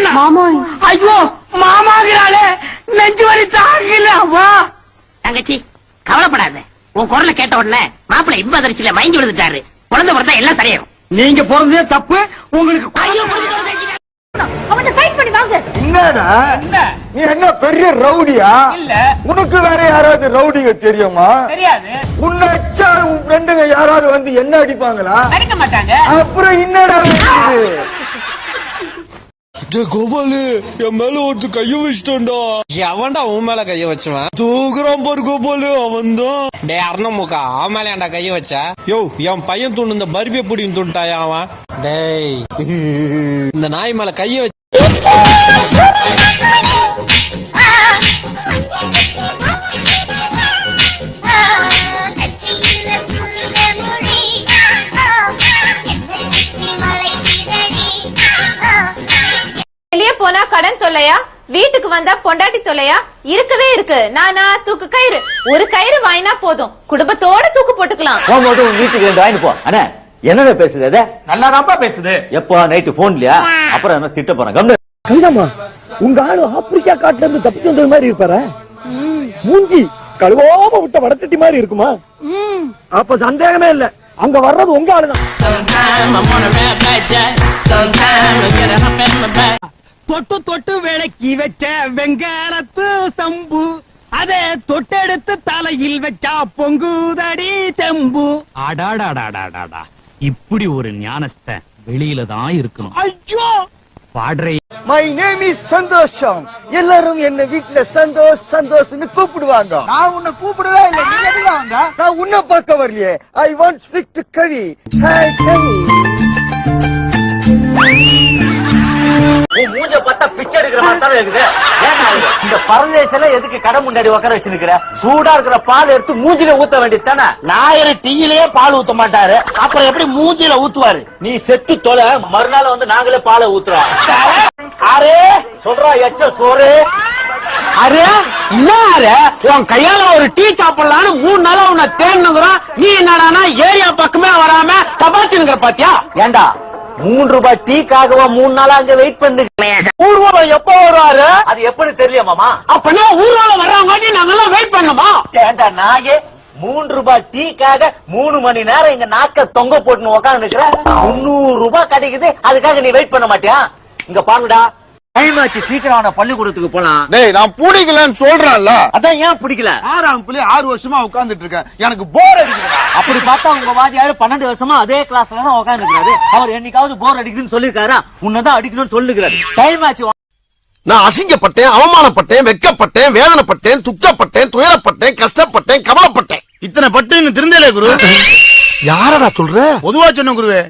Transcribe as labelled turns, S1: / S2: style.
S1: மாமோய்.
S2: ஐயோ மாமாங்கிறாளே. நெஞ்சு வலி தாங்கல அம்மா. தங்கச்சி கவலைப்படாத. உன் குரலை கேட்ட உடனே மாப்பிள்ளை இன்ப அதிர்ச்சியில மயங்கி விழுந்துட்டாரு. குழந்தை பிறந்தா எல்லாம் சரியாகும் நீங்க பிறந்ததே தப்பு. உங்களுக்கு
S3: என்னடா? நீ என்ன பெரிய ரவுடியா?
S4: இல்ல.
S3: உனக்கு வேற யாராவது ரவுடிங்க தெரியுமா?
S4: தெரியாது.
S3: உன்னை உன் ஃப்ரெண்டுங்க யாராவது வந்து என்ன அடிப்பாங்களா?
S4: அடிக்க மாட்டாங்க.
S3: அப்புறம் என்னடா இது?
S5: கோபாலு என் மேல ஒருத்தர் கைய வச்சிட்டான்டா.
S6: எவன்டா உன் மேல கைய வச்சுவன்.
S5: தூக்குறான் பாரு கோபாலு அவன் தான்
S6: டே அருணமுக்கா அவன் மேல ஏன்டா கைய வச்ச? யோ என் பையன் தூண்டு இந்த பர்பிய புடின்னு தூண்டாயா அவன்? டேய். இந்த நாய் மேல கைய வச்ச
S1: கடன் தொல்லையா? வீட்டுக்கு வந்தா பொண்டாட்டி தொல்லையா? இருக்கவே இருக்கு. நானா தூக்கு கயிறு. ஒரு கயிறு வாங்கினா போதும். குடும்பத்தோட தூக்கு போட்டுக்கலாம்.
S7: உன் வீட்டுக்கு ரெண்டு வாங்கிட்டு போ. அண்ணா என்னடா பேசுது அது
S4: நல்லாதான்ப்பா பேசுது.
S7: எப்போ நைட்டு போன்லயா அப்புறம் என்ன திட்ட போறேன்?
S8: கவிதாமா உங்க ஆளு ஆப்பிரிக்கா காட்டுல இருந்து தப்பிச்சு வந்தது மாதிரி இருப்பார? மூஞ்சி கழுவாம விட்ட வடச்சட்டி மாதிரி இருக்குமா? அப்ப சந்தேகமே இல்ல. அங்க வர்றது உங்க ஆளுதான்.
S2: தொட்டு தொட்டு விளக்கி வச்ச வெங்காலத்து சம்பு. அதே தொட்டெடுத்து தலையில் வச்சா பொங்குதடி தெம்பு.
S9: அடாடாடாடாடாடா. இப்படி ஒரு ஞானஸ்த வெளியில தான் இருக்கணும்.
S2: ஐயோ!
S9: பாடுற.
S3: மை நேம் இஸ் சந்தோஷம் எல்லாரும் என்ன வீட்டுல சந்தோஷ் சந்தோஷ்னு கூப்பிடுவாங்க. நான் உன்னை கூப்பிடவே இல்லை. நீ எதுக்கு நான் உன்னை பார்க்க வரலையே. I want speak to Kavi hi Kavi
S7: இருக்குது இது? இந்த பரதேசல எதுக்கு கடை முன்னாடி உட்கார வச்சிருக்கிற? சூடா இருக்கிற பால் எடுத்து மூஞ்சில ஊத்த வேண்டியது தானே?
S4: டீயிலேயே பால் ஊத்த மாட்டாரு. அப்புறம் எப்படி மூஞ்சில ஊத்துவாரு?
S7: நீ செத்து தொலை மறுநாள் வந்து நாங்களே பாலை ஊத்துறோம்.
S4: அரே
S7: சொல்றா எச்ச சோறு.
S4: அரே என்ன உன் கையால ஒரு டீ சாப்பிடலான்னு மூணு நாளா உன்னை தேனுங்கிறான் நீ என்னடானா ஏரியா பக்கமே வராம கபாச்சுங்கிற பாத்தியா?
S7: ஏண்டா? மூணு ரூபாய் டீக்காகவா மூணு நாளா அங்க வெயிட் பண்ணு
S4: ஊர்வலம் எப்ப வருவாரு?
S7: அது எப்படி தெரியல மாமா?
S4: அப்பனா ஊர்வலம் வர்றவங்காட்டி நாங்கெல்லாம் வெயிட் பண்ணுமா?
S7: ஏண்டா நாயே? மூன்று ரூபாய் டீக்காக மூணு மணி நேரம் இங்க நாக்க தொங்க போட்டு உட்கார்ந்து நிக்கிற முன்னூறு ரூபாய் கிடைக்குது அதுக்காக நீ வெயிட் பண்ண மாட்டியா? இங்க பாருடா டைம் ஆச்சு சீக்கிரம் அவன பள்ளிக்கூடத்துக்கு போலாம்.
S3: டேய் நான் பிடிக்கலன்னு சொல்றேன்ல.
S7: அதான் ஏன் பிடிக்கல?
S3: ஆறாம் பிள்ளை ஆறு வருஷமா உட்கார்ந்துட்டு இருக்கேன். எனக்கு போர் அடிக்குது
S7: அப்படி பார்த்தா உங்க வாதியாரு பன்னெண்டு வருஷமா அதே கிளாஸ்ல தான் உட்கார்ந்து இருக்காரு அவர் என்னைக்காவது போர் அடிக்குதுன்னு சொல்லிருக்காரா உன்னதான் அடிக்கணும்னு சொல்லுகிறாரு. டைம் ஆச்சு.
S5: நான் அசிங்கப்பட்டேன் அவமானப்பட்டேன் வெக்கப்பட்டேன் வேதனைப்பட்டேன் துக்கப்பட்டேன் துயரப்பட்டேன் கஷ்டப்பட்டேன் கவலைப்பட்டேன்.
S3: இத்தனை பட்டு திருந்தலே குரு.
S5: யாரடா சொல்ற?
S3: பொதுவா சொன்ன குருவே.